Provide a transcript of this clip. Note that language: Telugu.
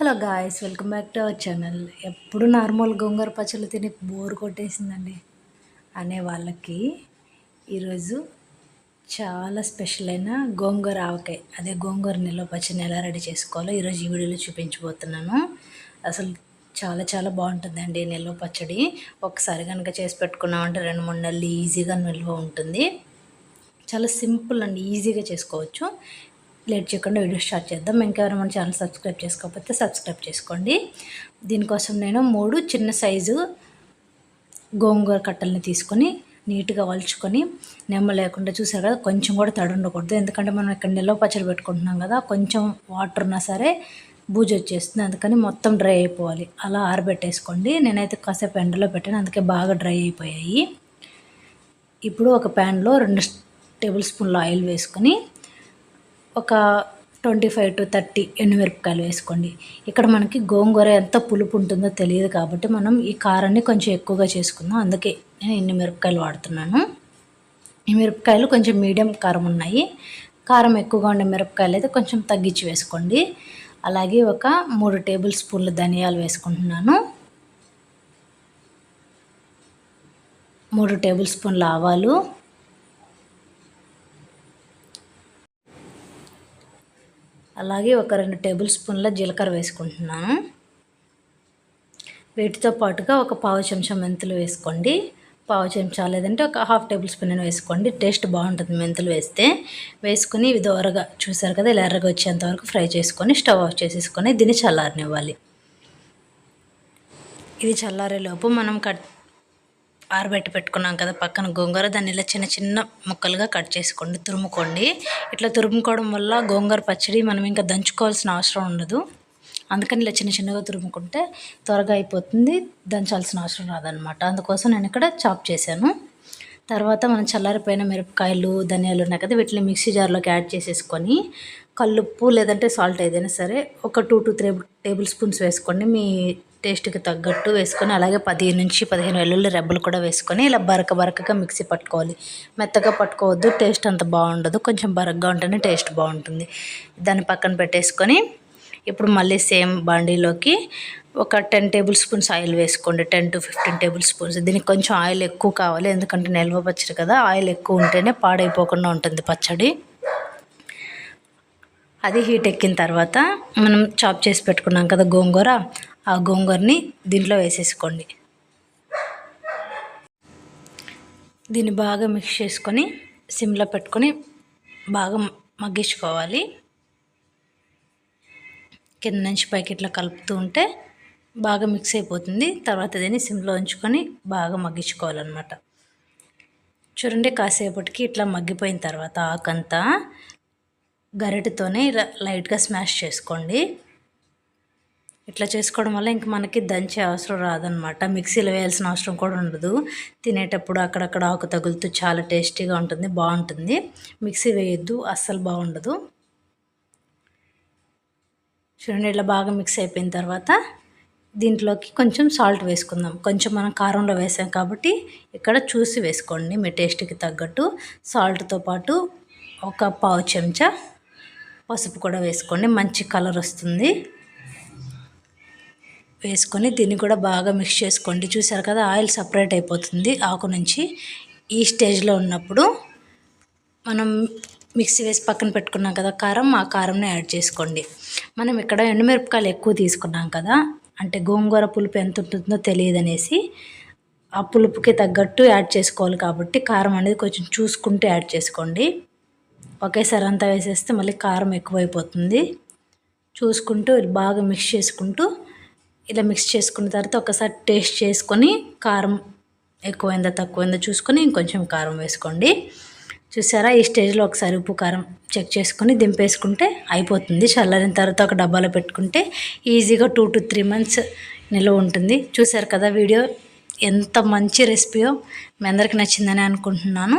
Hello guys welcome back to our channel. ఎప్పుడు నార్మల్ గోంగూర పచ్చళ్ళు తిని బోర్ కొట్టేసిందండి అనే వాళ్ళకి ఈరోజు చాలా స్పెషల్ అయిన గోంగూర ఆవకాయ అదే గోంగూర నిల్వ పచ్చడిని ఎలా రెడీ చేసుకోవాలో ఈరోజు ఈ వీడియోలో చూపించబోతున్నాను. అసలు చాలా చాలా బాగుంటుందండి నిల్వ పచ్చడి. ఒకసారి కనుక చేసి పెట్టుకున్నామంటే రెండు మూడు నెలలు ఈజీగా నిల్వ ఉంటుంది. చాలా సింపుల్ అండి ఈజీగా చేసుకోవచ్చు. లేట్ చేయకుండా వీడియో స్టార్ట్ చేద్దాం. ఇంకెవరైనా మన ఛానల్ సబ్స్క్రైబ్ చేసుకోకపోతే సబ్స్క్రైబ్ చేసుకోండి. దీనికోసం నేను మూడు చిన్న సైజు గోంగూర కట్టల్ని తీసుకొని నీట్గా వలుచుకొని నెమ్మ లేకుండా చూసారు కదా కొంచెం కూడా తడి ఉండకూడదు. ఎందుకంటే మనం ఇక్కడ నిల్వ పచ్చడి పెట్టుకుంటున్నాం కదా కొంచెం వాటర్ ఉన్నా సరే బూజు వచ్చేస్తుంది. అందుకని మొత్తం డ్రై అయిపోవాలి. అలా ఆరబెట్టేసుకోండి. నేనైతే కాసేపు ఎండలో పెట్టాను అందుకే బాగా డ్రై అయిపోయాయి. ఇప్పుడు ఒక ప్యాన్లో రెండు టేబుల్ స్పూన్ల ఆయిల్ వేసుకొని ఒక ట్వంటీ ఫైవ్ టు థర్టీ ఎండుమిరపకాయలు వేసుకోండి. ఇక్కడ మనకి గోంగూర ఎంత పులుపు ఉంటుందో తెలియదు కాబట్టి మనం ఈ కారాన్ని కొంచెం ఎక్కువగా చేసుకుందాం. అందుకే నేను ఎన్ని మిరపకాయలు వాడుతున్నాను. ఈ మిరపకాయలు కొంచెం మీడియం కారం ఉన్నాయి. కారం ఎక్కువగా ఉండే మిరపకాయలు అయితే కొంచెం తగ్గించి వేసుకోండి. అలాగే ఒక మూడు టేబుల్ స్పూన్ల ధనియాలు వేసుకుంటున్నాను. మూడు టేబుల్ స్పూన్ల ఆవాలు. అలాగే ఒక రెండు టేబుల్ స్పూన్ల జీలకర్ర వేసుకుంటున్నాను. వీటితో పాటుగా ఒక పావు చెంచా మెంతులు వేసుకోండి. పావు చెంచా లేదంటే ఒక హాఫ్ టేబుల్ స్పూన్ అని వేసుకోండి. టేస్ట్ బాగుంటుంది మెంతులు వేస్తే. వేసుకుని ఇవి దోరగా చూసారు కదా ఇలా ఎర్రగా వచ్చేంత వరకు ఫ్రై చేసుకొని స్టవ్ ఆఫ్ చేసేసుకొని దీన్ని చల్లారనివ్వాలి. ఇది చల్లారేలోపు మనం కట్ ఆరబెట్టి పెట్టుకున్నాం కదా పక్కన గోంగూర దాన్ని ఇలా చిన్న చిన్న ముక్కలుగా కట్ చేసుకోండి తురుముకోండి. ఇట్లా తురుముకోవడం వల్ల గోంగూర పచ్చడి మనం ఇంకా దంచుకోవాల్సిన అవసరం ఉండదు. అందుకని ఇలా చిన్న చిన్నగా తురుముకుంటే త్వరగా అయిపోతుంది దంచాల్సిన అవసరం రాదనమాట అందుకోసం నేను ఇక్కడ చాప్ చేశాను. తర్వాత మనం చల్లారిపోయిన మిరపకాయలు ధనియాలు ఉన్నాయి కదా వీటిని మిక్సీ జార్లోకి యాడ్ చేసేసుకొని కల్లుప్పు లేదంటే సాల్ట్ ఏదైనా సరే ఒక two to three tablespoons వేసుకోండి. మీ టేస్ట్కి తగ్గట్టు వేసుకొని అలాగే పదిహేను నుంచి పదిహేను వెల్లుల్లి రెబ్బలు కూడా వేసుకొని ఇలా బరక బరకగా మిక్సీ పట్టుకోవాలి. మెత్తగా పట్టుకోవద్దు టేస్ట్ అంత బాగుండదు. కొంచెం బరకగా ఉంటేనే టేస్ట్ బాగుంటుంది. దాన్ని పక్కన పెట్టేసుకొని ఇప్పుడు మళ్ళీ సేమ్ బాండీలోకి ఒక టెన్ టేబుల్ స్పూన్స్ ఆయిల్ వేసుకోండి. Ten to fifteen tablespoons. దీనికి కొంచెం ఆయిల్ ఎక్కువ కావాలి ఎందుకంటే నిల్వ పచ్చడి కదా ఆయిల్ ఎక్కువ ఉంటేనే పాడైపోకుండా ఉంటుంది పచ్చడి. అది హీట్ ఎక్కిన తర్వాత మనం చాప్ చేసి పెట్టుకున్నాం కదా గోంగూర ఆ గోంగూరని దీంట్లో వేసేసుకోండి. దీన్ని బాగా మిక్స్ చేసుకొని సిమ్లో పెట్టుకొని బాగా మగ్గించుకోవాలి. కింద నుంచి పైకి ఇట్లా కలుపుతూ ఉంటే బాగా మిక్స్ అయిపోతుంది. తర్వాత దీన్ని సిమ్లో ఉంచుకొని బాగా మగ్గించుకోవాలన్నమాట. చూడండి కాసేపటికి ఇట్లా మగ్గిపోయిన తర్వాత ఆకంతా గరిటతోనే ఇలా లైట్గా స్మాష్ చేసుకోండి. ఇట్లా చేసుకోవడం వల్ల ఇంక మనకి దంచే అవసరం రాదనమాట మిక్సీలో వేయాల్సిన అవసరం కూడా ఉండదు. తినేటప్పుడు అక్కడక్కడ ఆకు తగులుతూ చాలా టేస్టీగా ఉంటుంది బాగుంటుంది. మిక్సీ వేయొద్దు అస్సలు బాగుండదు. చూడండి ఇట్లా బాగా మిక్స్ అయిపోయిన తర్వాత దీంట్లోకి కొంచెం సాల్ట్ వేసుకుందాం. కొంచెం మనం కారంలో వేసాం కాబట్టి ఇక్కడ చూసి వేసుకోండి మీ టేస్ట్కి తగ్గట్టు. సాల్ట్తో పాటు ఒక పావు చెంచా పసుపు కూడా వేసుకోండి మంచి కలర్ వస్తుంది. వేసుకొని దీన్ని కూడా బాగా మిక్స్ చేసుకోండి. చూసారు కదా ఆయిల్ సపరేట్ అయిపోతుంది. ఆకు నుంచి ఈ స్టేజ్లో ఉన్నప్పుడు మనం మిక్సీ వేసి పక్కన పెట్టుకున్నాం కదా కారం ఆ కారంని యాడ్ చేసుకోండి. మనం ఇక్కడ ఎండుమిరపకాయలు ఎక్కువ తీసుకున్నాం కదా అంటే గోంగూర పులుపు ఎంత ఉంటుందో తెలియదు అనేసి ఆ పులుపుకి తగ్గట్టు యాడ్ చేసుకోవాలి కాబట్టి కారం అనేది కొంచెం చూసుకుంటూ యాడ్ చేసుకోండి. ఒకేసారి అంతా వేసేస్తే మళ్ళీ కారం ఎక్కువైపోతుంది. చూసుకుంటూ బాగా మిక్స్ చేసుకుంటూ ఇలా మిక్స్ చేసుకున్న తర్వాత ఒకసారి టేస్ట్ చేసుకొని కారం ఎక్కువైందా తక్కువైందా చూసుకొని ఇంకొంచెం కారం వేసుకోండి. చూసారా? ఈ స్టేజ్లో ఒకసారి ఉప్పు కారం చెక్ చేసుకొని దింపేసుకుంటే అయిపోతుంది. చల్లారిన తర్వాత ఒక డబ్బాలో పెట్టుకుంటే ఈజీగా టూ టు త్రీ మంత్స్ నిల్వ ఉంటుంది. చూసారు కదా వీడియో? ఎంత మంచి రెసిపీయో మీ అందరికి నచ్చిందని అనుకుంటున్నాను.